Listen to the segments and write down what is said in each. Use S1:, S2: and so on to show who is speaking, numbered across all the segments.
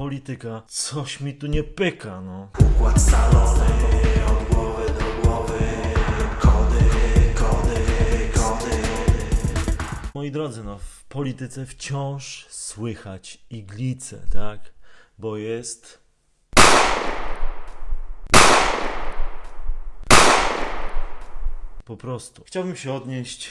S1: polityka, coś mi tu nie pyka, no.
S2: Układ scalony od głowy do głowy Kody, kody, kody
S1: Moi drodzy, no w polityce wciąż słychać iglicę, tak? Bo jest... Po prostu. Chciałbym się odnieść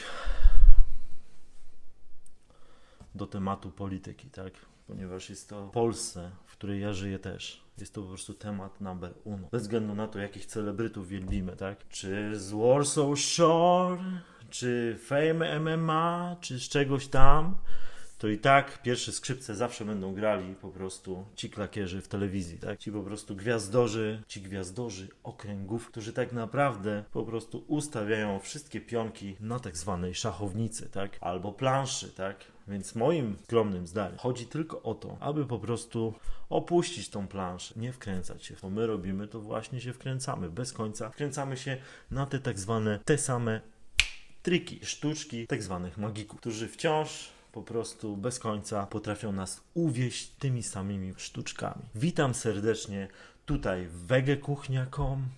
S1: do tematu polityki, tak? Ponieważ jest to w Polsce, w której ja żyję też. Jest to po prostu temat number uno. Bez względu na to, jakich celebrytów wielbimy, tak? Czy z Warsaw Shore, czy Fame MMA, czy z czegoś tam, to i tak pierwsze skrzypce zawsze będą grali po prostu ci klakierzy w telewizji, tak? Ci po prostu gwiazdorzy, ci gwiazdorzy okręgów, którzy tak naprawdę po prostu ustawiają wszystkie pionki na tak zwanej szachownicy, tak? Albo planszy, tak? Więc moim skromnym zdaniem chodzi tylko o to, aby po prostu opuścić tą planszę, nie wkręcać się. To my robimy, to właśnie się wkręcamy. Bez końca wkręcamy się na te tak zwane, te same triki, sztuczki tak zwanych magików, którzy wciąż po prostu bez końca potrafią nas uwieść tymi samymi sztuczkami. Witam serdecznie tutaj w wegekuchnia.com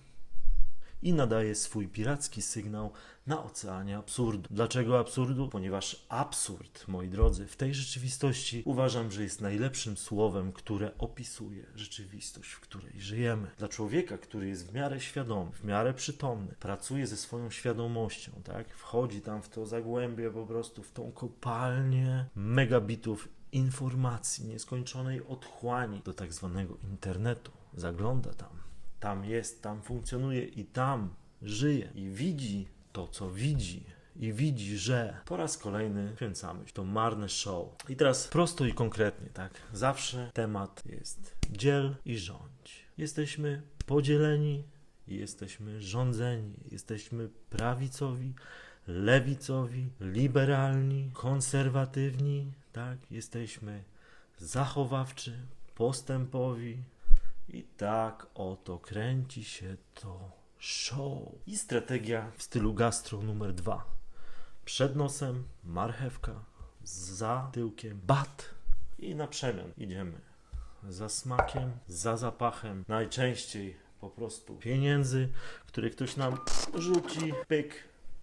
S1: i nadaję swój piracki sygnał na oceanie absurdu. Dlaczego absurdu? Ponieważ absurd, moi drodzy, w tej rzeczywistości uważam, że jest najlepszym słowem, które opisuje rzeczywistość, w której żyjemy. Dla człowieka, który jest w miarę świadomy, w miarę przytomny, pracuje ze swoją świadomością, tak? Wchodzi tam w to zagłębie, po prostu w tą kopalnię megabitów informacji, nieskończonej otchłani do tak zwanego internetu. Zagląda tam tam jest, tam funkcjonuje i tam żyje i widzi to, co widzi. I widzi, że po raz kolejny kręcamy to marne show. I teraz prosto i konkretnie, tak? Zawsze temat jest dziel i rządź. Jesteśmy podzieleni jesteśmy rządzeni. Jesteśmy prawicowi, lewicowi, liberalni, konserwatywni, tak? Jesteśmy zachowawczy, postępowi, i tak oto kręci się to show. I strategia w stylu gastro numer dwa. Przed nosem marchewka, za tyłkiem bat i na przemian idziemy. Za smakiem, za zapachem, najczęściej po prostu pieniędzy, które ktoś nam rzuci, pyk,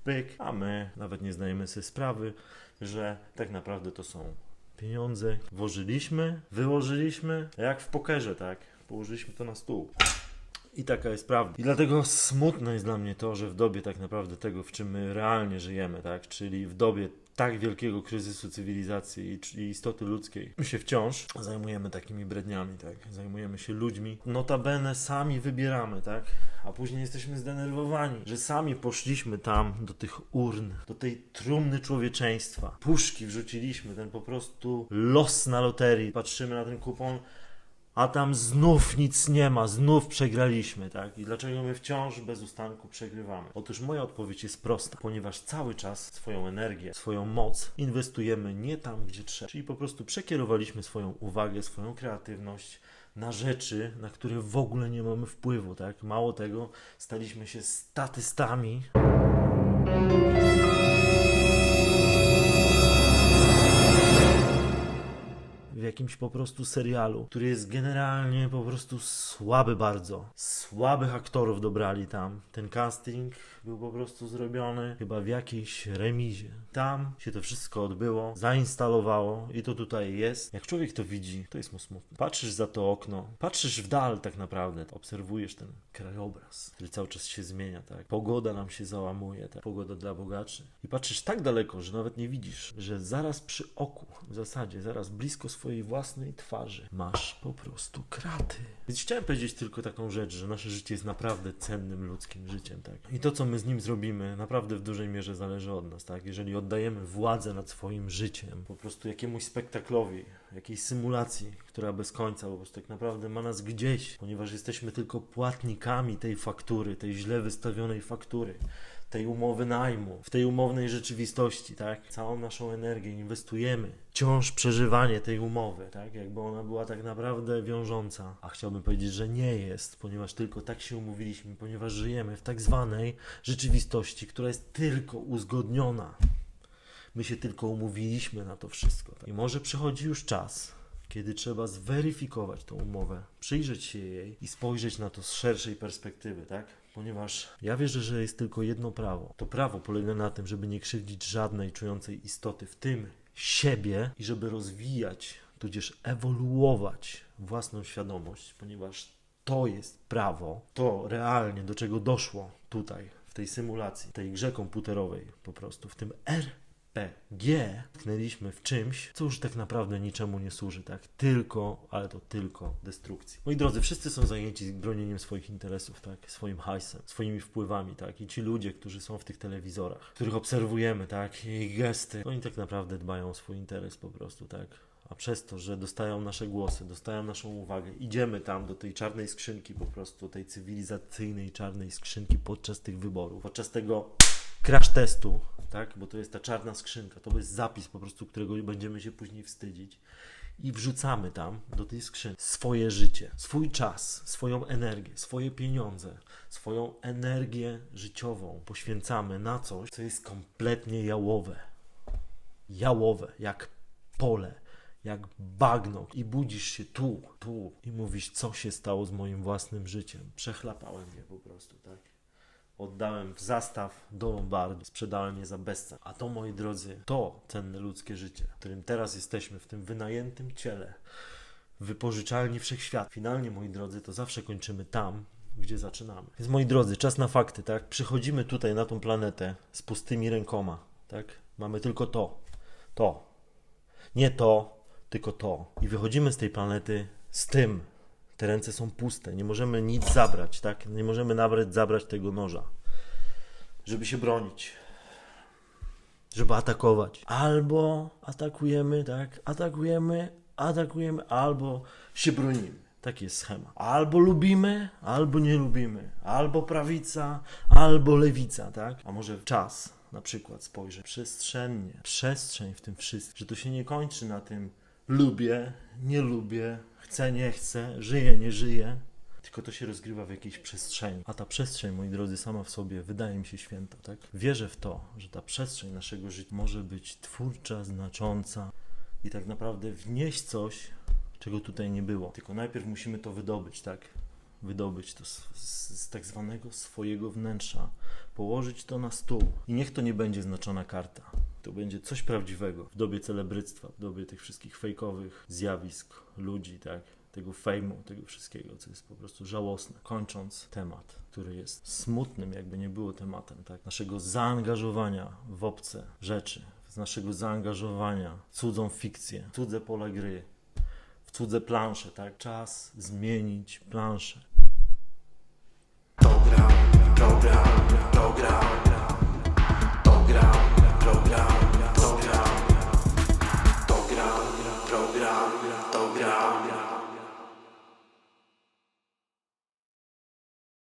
S1: pyk, a my nawet nie zdajemy sobie sprawy, że tak naprawdę to są pieniądze. Włożyliśmy, wyłożyliśmy, jak w pokerze, tak? Położyliśmy to na stół. I taka jest prawda. I dlatego smutne jest dla mnie to, że w dobie tak naprawdę tego, w czym my realnie żyjemy, tak? Czyli w dobie tak wielkiego kryzysu cywilizacji i, i istoty ludzkiej, my się wciąż zajmujemy takimi bredniami, tak? Zajmujemy się ludźmi. Notabene sami wybieramy, tak? A później jesteśmy zdenerwowani, że sami poszliśmy tam do tych urn, do tej trumny człowieczeństwa. Puszki wrzuciliśmy, ten po prostu los na loterii. Patrzymy na ten kupon, a tam znów nic nie ma, znów przegraliśmy, tak? I dlaczego my wciąż bez ustanku przegrywamy? Otóż moja odpowiedź jest prosta, ponieważ cały czas swoją energię, swoją moc inwestujemy nie tam, gdzie trzeba. Czyli po prostu przekierowaliśmy swoją uwagę, swoją kreatywność na rzeczy, na które w ogóle nie mamy wpływu, tak? Mało tego, staliśmy się statystami. Jakimś po prostu serialu, który jest generalnie po prostu słaby bardzo. Słabych aktorów dobrali tam. Ten casting był po prostu zrobiony chyba w jakiejś remizie. Tam się to wszystko odbyło, zainstalowało i to tutaj jest. Jak człowiek to widzi, to jest mu smutno. Patrzysz za to okno, patrzysz w dal tak naprawdę, obserwujesz ten krajobraz, który cały czas się zmienia, tak? Pogoda nam się załamuje, tak? Pogoda dla bogaczy. I patrzysz tak daleko, że nawet nie widzisz, że zaraz przy oku, w zasadzie, zaraz blisko swojej własnej twarzy masz po prostu kraty. Więc chciałem powiedzieć tylko taką rzecz, że nasze życie jest naprawdę cennym ludzkim życiem, tak? I to, co my z nim zrobimy, naprawdę w dużej mierze zależy od nas, tak? Jeżeli oddajemy władzę nad swoim życiem po prostu jakiemuś spektaklowi, jakiejś symulacji, która bez końca po prostu tak naprawdę ma nas gdzieś, ponieważ jesteśmy tylko płatnikami tej faktury, tej źle wystawionej faktury tej umowy najmu, w tej umownej rzeczywistości, tak? Całą naszą energię inwestujemy. Wciąż przeżywanie tej umowy, tak? Jakby ona była tak naprawdę wiążąca. A chciałbym powiedzieć, że nie jest, ponieważ tylko tak się umówiliśmy, ponieważ żyjemy w tak zwanej rzeczywistości, która jest tylko uzgodniona. My się tylko umówiliśmy na to wszystko. Tak? I może przychodzi już czas, kiedy trzeba zweryfikować tą umowę, przyjrzeć się jej i spojrzeć na to z szerszej perspektywy, tak? Ponieważ ja wierzę, że jest tylko jedno prawo. To prawo polega na tym, żeby nie krzywdzić żadnej czującej istoty, w tym siebie, i żeby rozwijać, tudzież ewoluować własną świadomość, ponieważ to jest prawo, to realnie do czego doszło tutaj, w tej symulacji, tej grze komputerowej po prostu, w tym RPG tknęliśmy w czymś, co już tak naprawdę niczemu nie służy, tak? Tylko, ale to tylko destrukcji. Moi drodzy, wszyscy są zajęci bronieniem swoich interesów, tak? Swoim hajsem, swoimi wpływami, tak? I ci ludzie, którzy są w tych telewizorach, których obserwujemy, tak? Ich gesty, oni tak naprawdę dbają o swój interes po prostu, tak? A przez to, że dostają nasze głosy, dostają naszą uwagę, idziemy tam do tej czarnej skrzynki, po prostu tej cywilizacyjnej czarnej skrzynki podczas tych wyborów, podczas tego crash testu, tak? Bo to jest ta czarna skrzynka, to jest zapis po prostu, którego będziemy się później wstydzić. I wrzucamy tam do tej skrzynki swoje życie, swój czas, swoją energię, swoje pieniądze, swoją energię życiową poświęcamy na coś, co jest kompletnie jałowe jałowe, jak pole, jak bagno i budzisz się tu, tu i mówisz, co się stało z moim własnym życiem. Przechlapałem je po prostu, tak? Oddałem w zastaw do lombardu, sprzedałem je za bezcen. A to, moi drodzy, to cenne ludzkie życie, w którym teraz jesteśmy, w tym wynajętym ciele, wypożyczalni wszechświat. Finalnie, moi drodzy, to zawsze kończymy tam, gdzie zaczynamy. Więc, moi drodzy, czas na fakty, tak? Przychodzimy tutaj na tą planetę z pustymi rękoma, tak? Mamy tylko to, to, nie to, tylko to. I wychodzimy z tej planety z tym. Te ręce są puste, nie możemy nic zabrać, tak? Nie możemy nawet zabrać tego noża, żeby się bronić, żeby atakować. Albo atakujemy, tak? Atakujemy, atakujemy, albo się bronimy. Taki jest schemat. Albo lubimy, albo nie lubimy. Albo prawica, albo lewica, tak? A może czas na przykład spojrzeć przestrzennie. Przestrzeń w tym wszystkim, że to się nie kończy na tym lubię, nie lubię, chcę, nie chcę, żyję, nie żyję. Tylko to się rozgrywa w jakiejś przestrzeni. A ta przestrzeń, moi drodzy, sama w sobie wydaje mi się święta, tak? Wierzę w to, że ta przestrzeń naszego życia może być twórcza, znacząca i tak naprawdę wnieść coś, czego tutaj nie było. Tylko najpierw musimy to wydobyć, tak? Wydobyć to z, z, z tak zwanego swojego wnętrza, położyć to na stół. I niech to nie będzie znaczona karta. To będzie coś prawdziwego w dobie celebryctwa, w dobie tych wszystkich fejkowych zjawisk, ludzi, tak? Tego fejmu, tego wszystkiego, co jest po prostu żałosne. Kończąc temat, który jest smutnym, jakby nie było tematem, tak? Naszego zaangażowania w obce rzeczy, z naszego zaangażowania w cudzą fikcję, cudze pola gry, w cudze plansze, tak? Czas zmienić planszę.